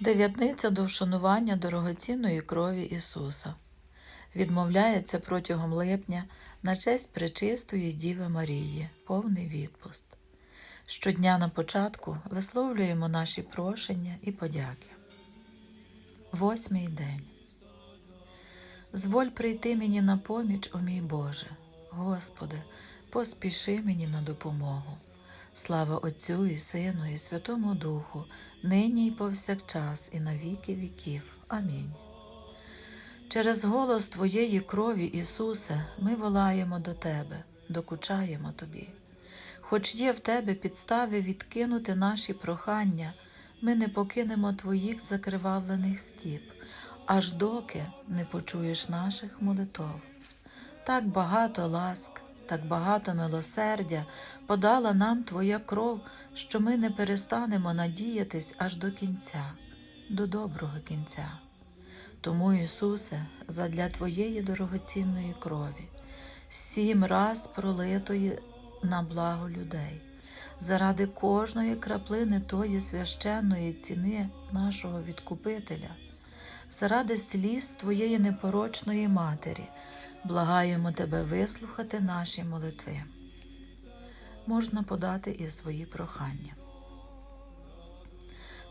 Дев'ятниця до вшанування дорогоцінної крові Ісуса відмовляється протягом липня на честь пречистої Діви Марії, повний відпуст. Щодня на початку висловлюємо наші прошення і подяки. Восьмий день. Зволь прийти мені на поміч, о мій Боже. Господи, поспіши мені на допомогу. Слава Отцю і Сину, і Святому Духу, нині і повсякчас, і на віки віків. Амінь. Через голос Твоєї крові, Ісусе, ми волаємо до Тебе, докучаємо Тобі. Хоч є в Тебе підстави відкинути наші прохання, ми не покинемо Твоїх закривавлених стіп, аж доки не почуєш наших молитов. Так багато ласк, так багато милосердя подала нам Твоя кров, що ми не перестанемо надіятись аж до кінця, до доброго кінця. Тому, Ісусе, задля Твоєї дорогоцінної крові, сім раз пролитої на благо людей, заради кожної краплини Тої священної ціни нашого Відкупителя, заради сліз Твоєї непорочної Матері, благаємо Тебе вислухати наші молитви. Можна подати і свої прохання.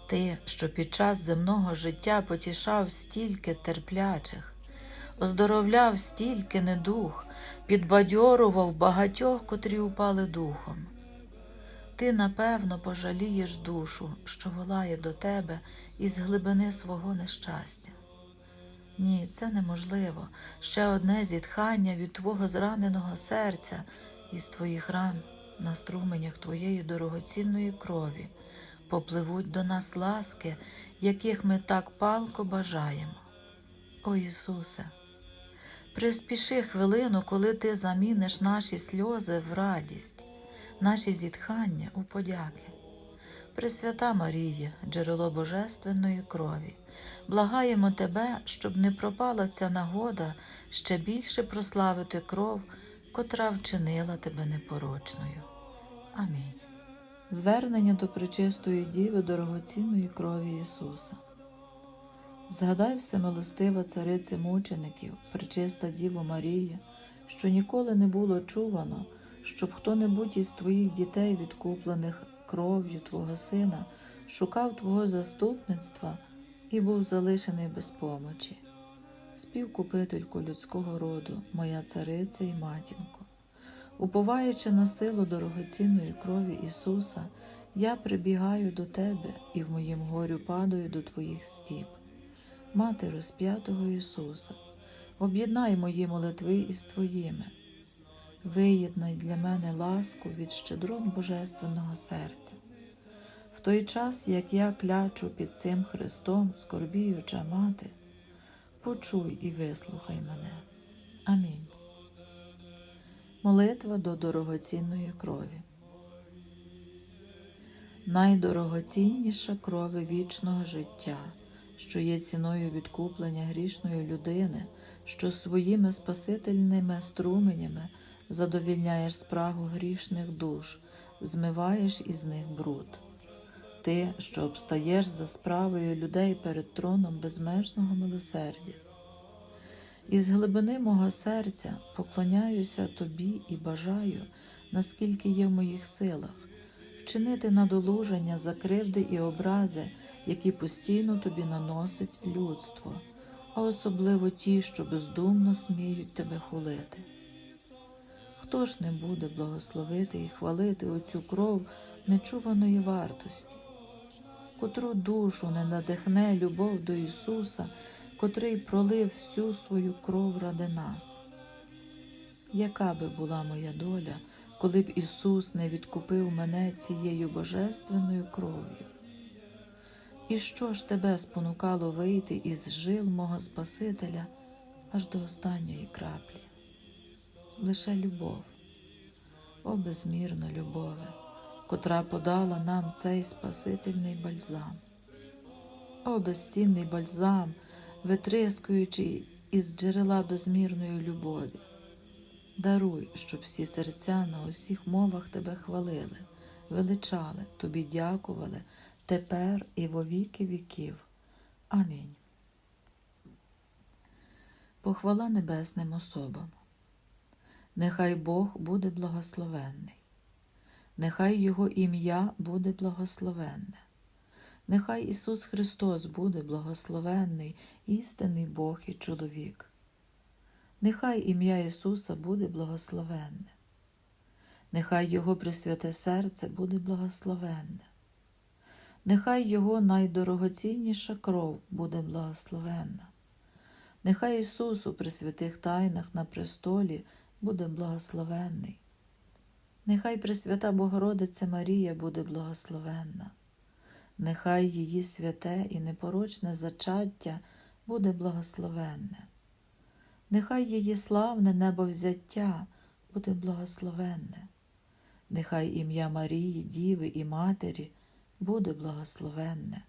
Ти, що під час земного життя потішав стільки терплячих, оздоровляв стільки недух, підбадьорував багатьох, котрі упали духом. Ти, напевно, пожалієш душу, що волає до тебе із глибини свого нещастя. Ні, це неможливо. Ще одне зітхання від твого зраненого серця із твоїх ран на струменях твоєї дорогоцінної крові попливуть до нас ласки, яких ми так палко бажаємо. О Ісусе, приспіши хвилину, коли Ти заміниш наші сльози в радість, наші зітхання у подяки. Пресвята Марія, джерело божественної крові, благаємо Тебе, щоб не пропала ця нагода ще більше прославити кров, котра вчинила Тебе непорочною. Амінь. Звернення до пречистої Діви дорогоцінної крові Ісуса. Згадай всемилостива цариці мучеників, пречиста Діво Марія, що ніколи не було чувано, щоб хто-небудь із твоїх дітей, відкуплених кров'ю Твого Сина, шукав Твого заступництва і був залишений без помочі. Співкупительку людського роду, моя цариця і матінко. Уповаючи на силу дорогоцінної крові Ісуса, я прибігаю до Тебе і в моїм горю падаю до Твоїх стіп. Мати розп'ятого Ісуса, об'єднай мої молитви із Твоїми, виєднай для мене ласку від щедрот Божественного серця. В той час, як я клячу під цим Христом, скорбіюча мати, почуй і вислухай мене. Амінь. Молитва до дорогоцінної крові. Найдорогоцінніша крови вічного життя, що є ціною відкуплення грішної людини, що своїми спасительними струменями задовільняєш спрагу грішних душ, змиваєш із них бруд. Ти, що обстаєш за справою людей перед троном безмежного милосердя. Із глибини мого серця поклоняюся тобі і бажаю, наскільки є в моїх силах, вчинити надолуження за кривди і образи, які постійно тобі наносить людство, а особливо ті, що бездумно сміють тебе хулити. Хто ж не буде благословити і хвалити оцю кров нечуваної вартості, котру душу не надихне любов до Ісуса? котрий пролив всю свою кров ради нас. Яка би була моя доля, коли б Ісус не відкупив мене цією божественною кров'ю? І що ж тебе спонукало вийти із жил мого Спасителя аж до останньої краплі? Лише любов, о безмірна любове, котра подала нам цей Спасительний бальзам. О безцінний бальзам, витрискуючи із джерела безмірної любові. Даруй, щоб всі серця на усіх мовах тебе хвалили, величали, тобі дякували тепер і во віки віків. Амінь. Похвала небесним особам. Нехай Бог буде благословенний, нехай Його ім'я буде благословенне, нехай Ісус Христос буде благословенний, істинний Бог і чоловік. Нехай ім'я Ісуса буде благословенне, нехай Його присвяте серце буде благословенне, нехай Його найдорогоцінніша кров буде благословенна. Нехай Ісус у присвятих тайнах на престолі буде благословенний. Нехай Пресвята Богородиця Марія буде благословенна. Нехай її святе і непорочне зачаття буде благословенне. Нехай її славне небовзяття буде благословенне. Нехай ім'я Марії, Діви і Матері буде благословенне.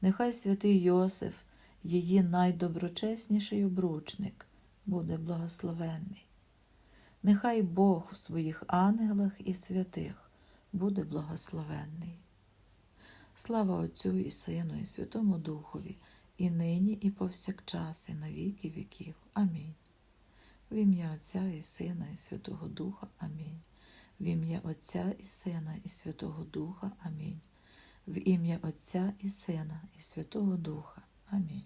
Нехай святий Йосиф, її найдоброчесніший обручник, буде благословенний. Нехай Бог у своїх ангелах і святих буде благословенний. Слава Отцю і Сину, і Святому Духові, і нині, і повсякчас, і на віки віків. Амінь. В ім'я Отця і Сина, і Святого Духа. Амінь. В ім'я Отця і Сина, і Святого Духа. Амінь. В ім'я Отця і Сина, і Святого Духа. Амінь.